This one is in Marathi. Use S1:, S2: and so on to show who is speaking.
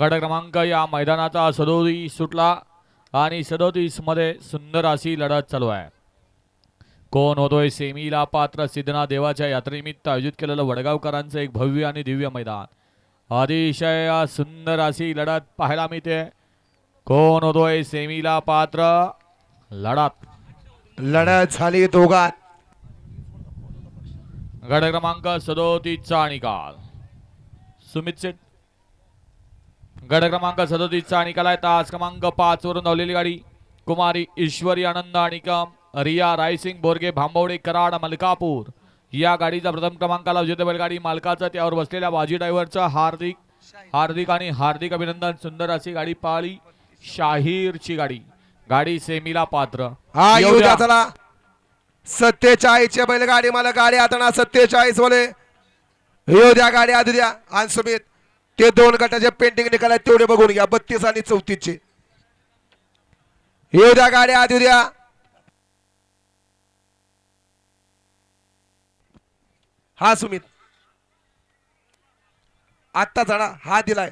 S1: गट क्रमांक या मैदानाचा सदोतीस सुटला आणि सदोतीसमध्ये सुंदर अशी लढत चालू आहे. कोण होतोय सेमीला पात्र सिद्धना देवाच्या यात्रेनिमित्त आयोजित केलेलं वडगावकरांचं एक भव्य आणि दिव्य मैदान. अतिशय सुंदर अशी लढत पाहायला मिळते. कोण होतोय सेमीला पात्र? लढत.
S2: लढत झाली दोघात.
S1: गट क्रमांक सदोतीसचा निकाल. सुमित सेठ गट क्रमांक सदोतीसचा निकाल आहे. तास क्रमांक पाच वरून धावलेली गाडी. कुमारी ईश्वरी आनंद आणि कम रिया रायसिंग बोरगे भांबवडे कराड मलकापूर. या गाडीचा प्रथम क्रमांकाला विजेते बैलगाडी मालकाचं त्यावर बसलेल्या बाजी ड्रायव्हरचं हार्दिक हार्दिक आणि हार्दिक अभिनंदन. सुंदर अशी गाडी पाळी शाहीरची गाडी. गाडी सेमीला पात्र.
S2: हा
S1: येऊ द्या.
S2: चला. सत्तेचाळीस चे बैलगाडी मला गाडी आता सत्तेचाळीस वाले येऊ द्या गाडी आधी द्या. आणि सुमित. ते दोन गटाचे पेंटिंग निकाल तेवढे बघून घ्या बत्तीस आणि चौतीस चे येऊ द्या गाड्या आधी द्या. हा सुमित. आत्ता झाडा हा दिलाय.